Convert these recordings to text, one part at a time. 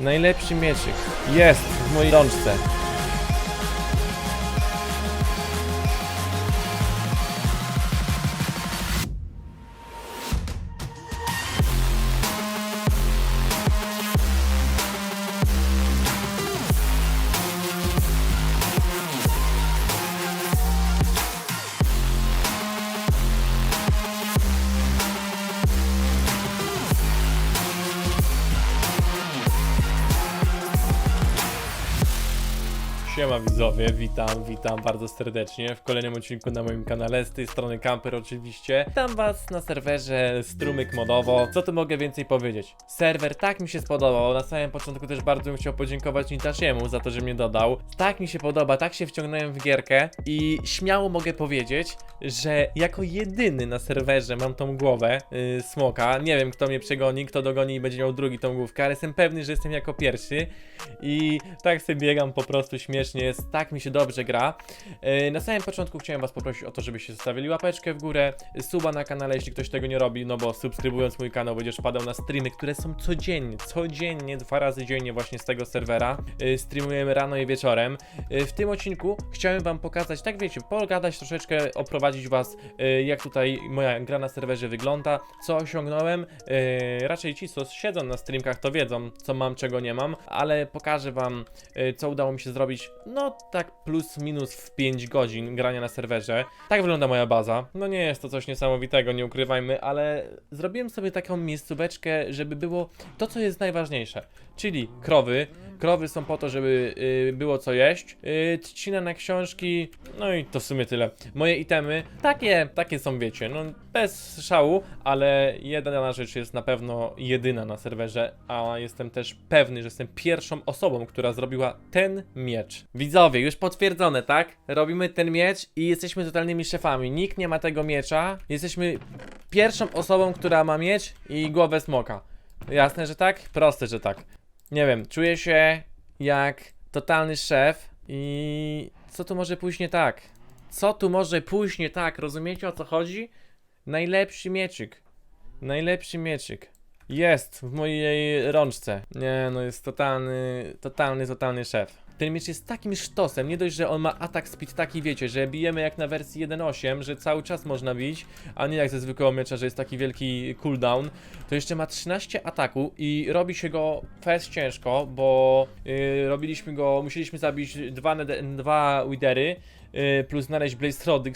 Najlepszy mieczyk. Jest w mojej rączce. Siema widzowie, witam, witam bardzo serdecznie w kolejnym odcinku na moim kanale, z tej strony Camper oczywiście. Witam was na serwerze Strumyk Modowo. Co tu mogę więcej powiedzieć? Serwer tak mi się spodobał, na samym początku też bardzo bym chciał podziękować Nitashiemu za to, że mnie dodał. Tak mi się podoba, tak się wciągnąłem w gierkę i śmiało mogę powiedzieć, że jako jedyny na serwerze mam tą głowę yy, smoka. Nie wiem kto mnie przegoni, kto dogoni i będzie miał drugi tą główkę, ale jestem pewny, że jestem jako pierwszy i tak sobie biegam po prostu śmiesznie jest, tak mi się dobrze gra. Yy, Na samym początku chciałem was poprosić o to, żebyście zostawili łapeczkę w górę, suba na kanale, jeśli ktoś tego nie robi, no bo subskrybując mój kanał będziesz wpadał na streamy, które są codziennie, codziennie, dwa razy dziennie właśnie z tego serwera. Yy, Streamujemy rano i wieczorem. Yy, W tym odcinku chciałem wam pokazać, tak wiecie, pogadać troszeczkę, oprowadzić was, jak tutaj moja gra na serwerze wygląda, co osiągnąłem. Raczej ci, co siedzą na streamkach, to wiedzą, co mam, czego nie mam, ale pokażę wam, co udało mi się zrobić, no tak plus minus w 5 godzin grania na serwerze. Tak wygląda moja baza. No nie jest to coś niesamowitego, nie ukrywajmy, ale zrobiłem sobie taką miejscóweczkę, żeby było to, co jest najważniejsze, czyli krowy. Krowy są po to, żeby y, było co jeść. Y, trzcina na książki, no i to w sumie tyle. Moje itemy, takie, takie są, wiecie, no bez szału, ale jedna rzecz jest na pewno jedyna na serwerze, a jestem też pewny, że jestem pierwszą osobą, która zrobiła ten miecz. Widzowie, już potwierdzone, tak? Robimy ten miecz i jesteśmy totalnymi szefami. Nikt nie ma tego miecza. Jesteśmy pierwszą osobą, która ma miecz i głowę smoka. Jasne, że tak? Proste, że tak. Nie wiem, czuję się jak totalny szef i co tu może pójść nie tak? Co tu może pójść nie tak? Rozumiecie o co chodzi? Najlepszy mieczyk. Najlepszy mieczyk. Jest w mojej rączce. Nie, no jest totalny, totalny, totalny szef. Ten miecz jest takim sztosem, nie dość, że on ma atak speed taki, wiecie, że bijemy jak na wersji 1.8, że cały czas można bić, a nie jak ze zwykłego miecza, że jest taki wielki cooldown, to jeszcze ma 13 ataku i robi się go fest ciężko, bo yy, robiliśmy go, musieliśmy zabić dwa, dwa widery, plus znaleźć Blaze Rody,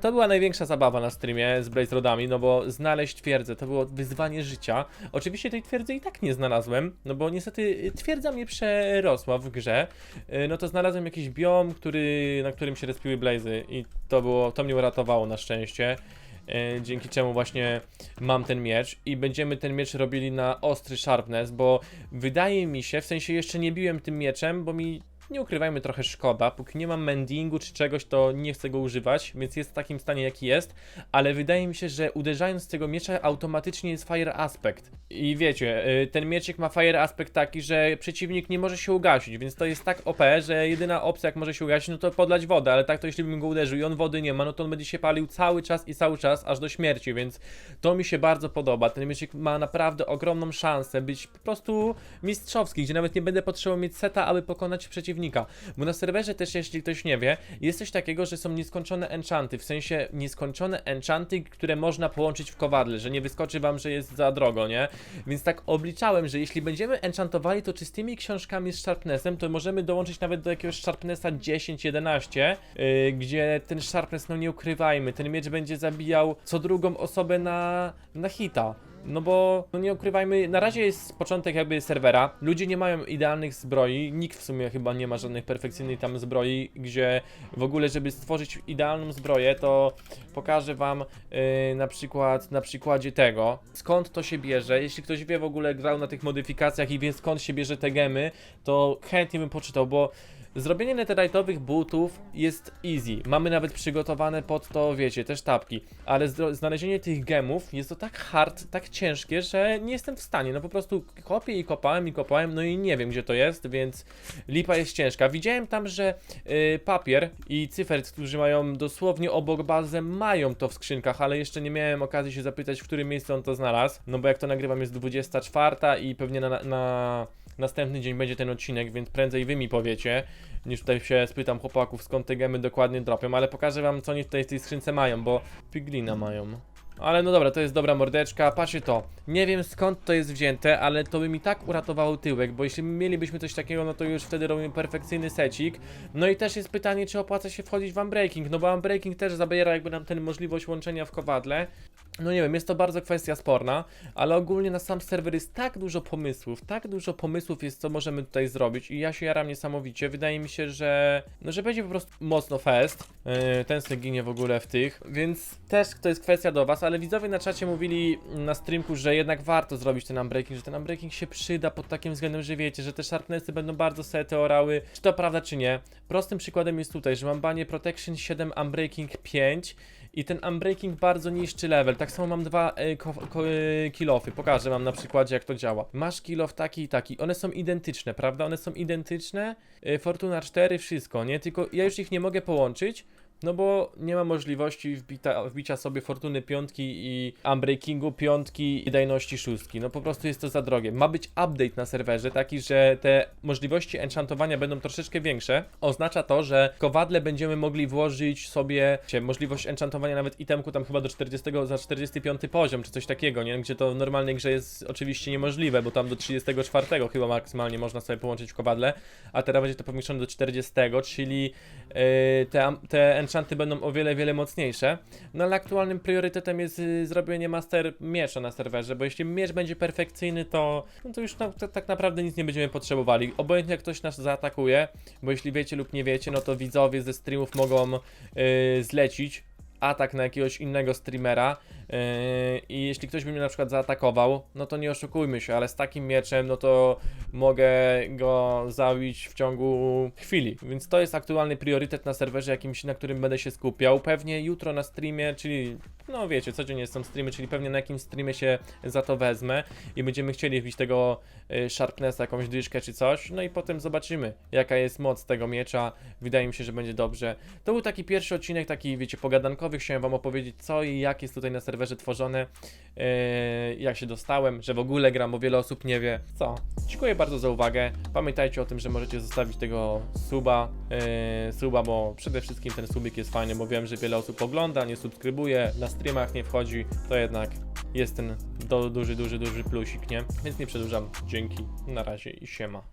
to była największa zabawa na streamie z Blaze Rodami, no bo znaleźć twierdzę to było wyzwanie życia. Oczywiście tej twierdzy i tak nie znalazłem, no bo niestety twierdza mnie przerosła w grze. Yy, No to znalazłem jakiś biom, który, na którym się respiły Blazy i to było, to mnie uratowało na szczęście. Yy, dzięki czemu właśnie mam ten miecz i będziemy ten miecz robili na ostry sharpness, bo wydaje mi się, w sensie jeszcze nie biłem tym mieczem, bo mi nie ukrywajmy trochę szkoda, póki nie mam mendingu czy czegoś, to nie chcę go używać, więc jest w takim stanie jaki jest, ale wydaje mi się, że uderzając z tego miecza automatycznie jest fire aspect. I wiecie, y, ten mieczyk ma fire aspect taki, że przeciwnik nie może się ugasić, więc to jest tak OP, że jedyna opcja jak może się ugasić, no to podlać wodę, ale tak to jeśli bym go uderzył i on wody nie ma, no to on będzie się palił cały czas i cały czas, aż do śmierci, więc to mi się bardzo podoba. Ten mieczyk ma naprawdę ogromną szansę być po prostu mistrzowski, gdzie nawet nie będę potrzebował mieć seta, aby pokonać przeciwnika. Bo na serwerze też, jeśli ktoś nie wie, jest coś takiego, że są nieskończone enchanty, w sensie nieskończone enchanty, które można połączyć w kowadle, że nie wyskoczy wam, że jest za drogo, nie? Więc tak obliczałem, że jeśli będziemy enchantowali to czystymi książkami z sharpnessem, to możemy dołączyć nawet do jakiegoś sharpnessa 10-11, yy, gdzie ten sharpness, no nie ukrywajmy, ten miecz będzie zabijał co drugą osobę na, na hita. No bo, no nie ukrywajmy, na razie jest początek jakby serwera. Ludzie nie mają idealnych zbroi. Nikt w sumie chyba nie ma żadnych perfekcyjnych tam zbroi, gdzie w ogóle, żeby stworzyć idealną zbroję, to pokażę wam yy, na przykład na przykładzie tego, skąd to się bierze. Jeśli ktoś wie w ogóle grał na tych modyfikacjach i wie skąd się bierze te gemy, to chętnie bym poczytał, bo Zrobienie netherite'owych butów jest easy. Mamy nawet przygotowane pod to, wiecie, też tapki. Ale znalezienie tych gemów jest to tak hard, tak ciężkie, że nie jestem w stanie. No po prostu kopię i kopałem i kopałem, no i nie wiem gdzie to jest, więc lipa jest ciężka. Widziałem tam, że y, papier i cyfert, którzy mają dosłownie obok bazę, mają to w skrzynkach, ale jeszcze nie miałem okazji się zapytać, w którym miejscu on to znalazł. No bo jak to nagrywam jest 24 i pewnie na, na następny dzień będzie ten odcinek, więc prędzej wy mi powiecie, niż tutaj się spytam chłopaków, skąd te gemy dokładnie dropią, ale pokażę wam, co oni tutaj w tej skrzynce mają, bo piglina mają. Ale no dobra, to jest dobra mordeczka. Patrzcie to. Nie wiem skąd to jest wzięte, ale to by mi tak uratowało tyłek, bo jeśli mielibyśmy coś takiego, no to już wtedy robimy perfekcyjny secik. No i też jest pytanie, czy opłaca się wchodzić w unbreaking, no bo unbreaking też zabiera jakby nam ten możliwość łączenia w kowadle. No nie wiem, jest to bardzo kwestia sporna, ale ogólnie na sam serwer jest tak dużo pomysłów, tak dużo pomysłów jest, co możemy tutaj zrobić i ja się jaram niesamowicie. Wydaje mi się, że, no, że będzie po prostu mocno fest. Yy, ten se ginie w ogóle w tych, więc też to jest kwestia do was, ale widzowie na czacie mówili na streamku, że jednak warto zrobić ten unbreaking, że ten unbreaking się przyda pod takim względem, że wiecie, że te sharpnessy będą bardzo te orały, czy to prawda, czy nie. Prostym przykładem jest tutaj, że mam banie Protection 7, Unbreaking 5 i ten Unbreaking bardzo niszczy level. Tak samo mam dwa e, ko, ko, e, kilofy. Pokażę wam na przykładzie jak to działa. Masz kilof taki i taki. One są identyczne, prawda? One są identyczne. E, Fortuna 4, wszystko, nie? Tylko ja już ich nie mogę połączyć. No bo nie ma możliwości wbita, wbicia sobie Fortuny piątki i Unbreakingu piątki i dajności szóstki. No po prostu jest to za drogie. Ma być update na serwerze taki, że te możliwości enchantowania będą troszeczkę większe. Oznacza to, że kowadle będziemy mogli włożyć sobie wiecie, możliwość enchantowania nawet itemku tam chyba do 40 za 45 poziom, czy coś takiego, nie? Gdzie to w normalnej grze jest oczywiście niemożliwe, bo tam do 34 chyba maksymalnie można sobie połączyć kowadle, a teraz będzie to powiększone do 40, czyli yy, te, te enchanty będą o wiele, wiele mocniejsze. No ale aktualnym priorytetem jest y, zrobienie master miecza na serwerze, bo jeśli miecz będzie perfekcyjny, to, no to już to, tak naprawdę nic nie będziemy potrzebowali. Obojętnie jak ktoś nas zaatakuje, bo jeśli wiecie lub nie wiecie, no to widzowie ze streamów mogą yy, zlecić atak na jakiegoś innego streamera yy, i jeśli ktoś by mnie na przykład zaatakował, no to nie oszukujmy się, ale z takim mieczem, no to mogę go zabić w ciągu chwili, więc to jest aktualny priorytet na serwerze jakimś, na którym będę się skupiał. Pewnie jutro na streamie, czyli no wiecie, codziennie są streamy, czyli pewnie na jakimś streamie się za to wezmę i będziemy chcieli wbić tego y, Sharpnessa, jakąś dyszkę czy coś, no i potem zobaczymy, jaka jest moc tego miecza. Wydaje mi się, że będzie dobrze. To był taki pierwszy odcinek, taki wiecie, pogadankowy, chciałem wam opowiedzieć co i jak jest tutaj na serwerze tworzone, yy, jak się dostałem, że w ogóle gram, bo wiele osób nie wie. Co? Dziękuję bardzo za uwagę. Pamiętajcie o tym, że możecie zostawić tego suba, yy, suba, bo przede wszystkim ten subik jest fajny, bo wiem, że wiele osób ogląda, nie subskrybuje, na streamach nie wchodzi, to jednak jest ten do, duży, duży, duży plusik, nie? Więc nie przedłużam. Dzięki, na razie i siema.